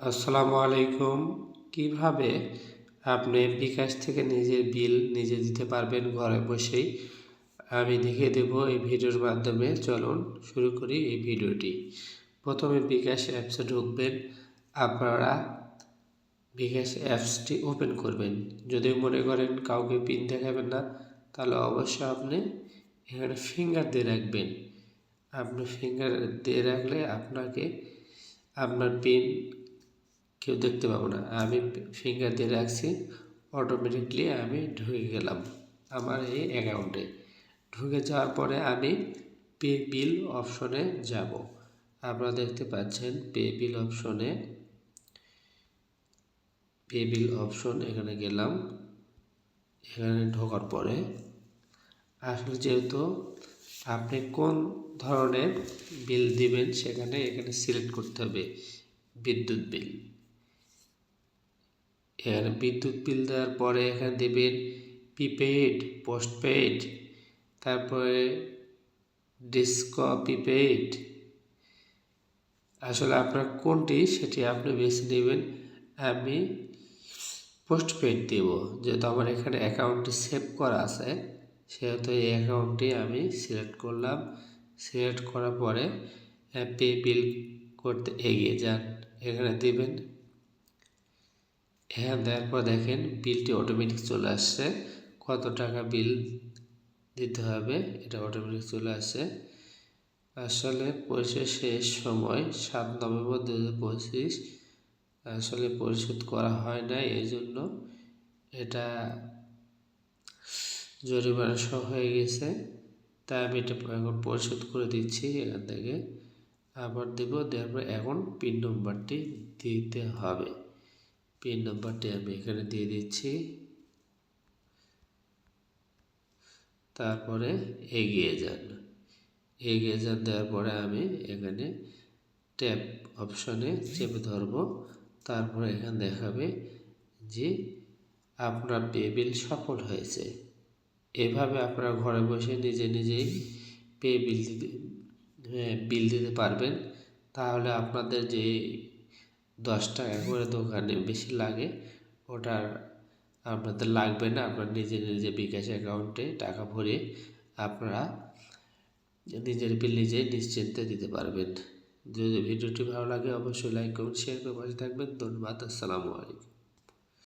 আসসালামু আলাইকুম। কীভাবে আপনি বিকাশ থেকে নিজের বিল নিজে দিতে পারবেন ঘরে বসেই? আমি দেখিয়ে দেব এই ভিডিওর মাধ্যমে। চলুন শুরু করি এই ভিডিওটি। প্রথমে বিকাশ অ্যাপসে ঢুকবেন। আপনারা বিকাশ অ্যাপসটি ওপেন করবেন। যদি মনে করেন কাউকে পিন দেখাবেন না, তাহলে অবশ্যই আপনি এখানে ফিঙ্গার দিয়ে রাখবেন। আপনি ফিঙ্গার দিয়ে রাখলে আপনাকে আপনার পিন কেউ দেখতে পাবো না। আমি ফিঙ্গার দিয়ে রাখছি অটোমেটিকলি আমি ঢুকে গেলাম আমার এই অ্যাকাউন্টে ঢুকে যাওয়ার পরে আমি পে বিল অপশনে যাব। আপনারা দেখতে পাচ্ছেন পে বিল অপশনে পে বিল অপশন এখানে গেলাম। এখানে ঢোকার পরে আসলে যেহেতু আপনি কোন ধরনের বিল দিবেন সেখানে এখানে সিলেক্ট করতে হবে বিদ্যুৎ বিল এখানে বিদ্যুৎ বিল দেওয়ার পরে এখানে দেবেন প্রিপেইড, পোস্টপেইড, তারপরে ডিসকো প্রিপেইড। আসলে আপনার কোনটি সেটি আপনি বেছে নেবেন, আমি পোস্টপেইড দেব। যেহেতু আমার এখানে অ্যাকাউন্টটি সেভ করা আছে, সেহেতু এই অ্যাকাউন্টটি আমি সিলেক্ট করলাম। সিলেক্ট করার পরে পে বিল করতে এগিয়ে যান। এখানে দেবেন হ্যাঁ দেওয়ার পর দেখেন বিলটি অটোমেটিক চলে আসছে। কত টাকা বিল দিতে হবে, এটা অটোমেটিক চলে আসছে। আসলে পরিশেষ শেষ সময় সাত নভেম্বর দু হাজার পঁচিশ। আসলে পরিশোধ করা হয় না এই জন্য এটা জরিমানা সহ হয়ে গেছে। তাই আমি এটা এখন পরিশোধ করে দিচ্ছি এখান থেকে। আবার দেব, দেওয়ার পর এখন পিন নম্বরটি দিতে হবে। পিন নম্বরটি আমি এখানে দিয়ে দিচ্ছি। তারপরে এগিয়ে যান। এগিয়ে যান দেওয়ার পরে আমি এখানে ট্যাপ অপশনে চেপে ধরব। তারপরে এখানে দেখাবে যে আপনার পে বিল সফল হয়েছে। এভাবে আপনারা ঘরে বসে নিজে নিজেই পে বিল দিতে বিল দিতে পারবেন। তাহলে আপনাদের যে দশ টাকা করে দোকানে বেশি লাগে, ওটা আপনাদের লাগবে না, আপনার নিজে নিজে বিকাশ অ্যাকাউন্টে টাকা ভরে আপনারা নিজের বিল নিজেই নিশ্চিন্তে দিতে পারবেন। যদি ভিডিওটি ভালো লাগে অবশ্যই লাইক করুন শেয়ার করে পাশে থাকবেন। ধন্যবাদ, আসসালামু আলাইকুম।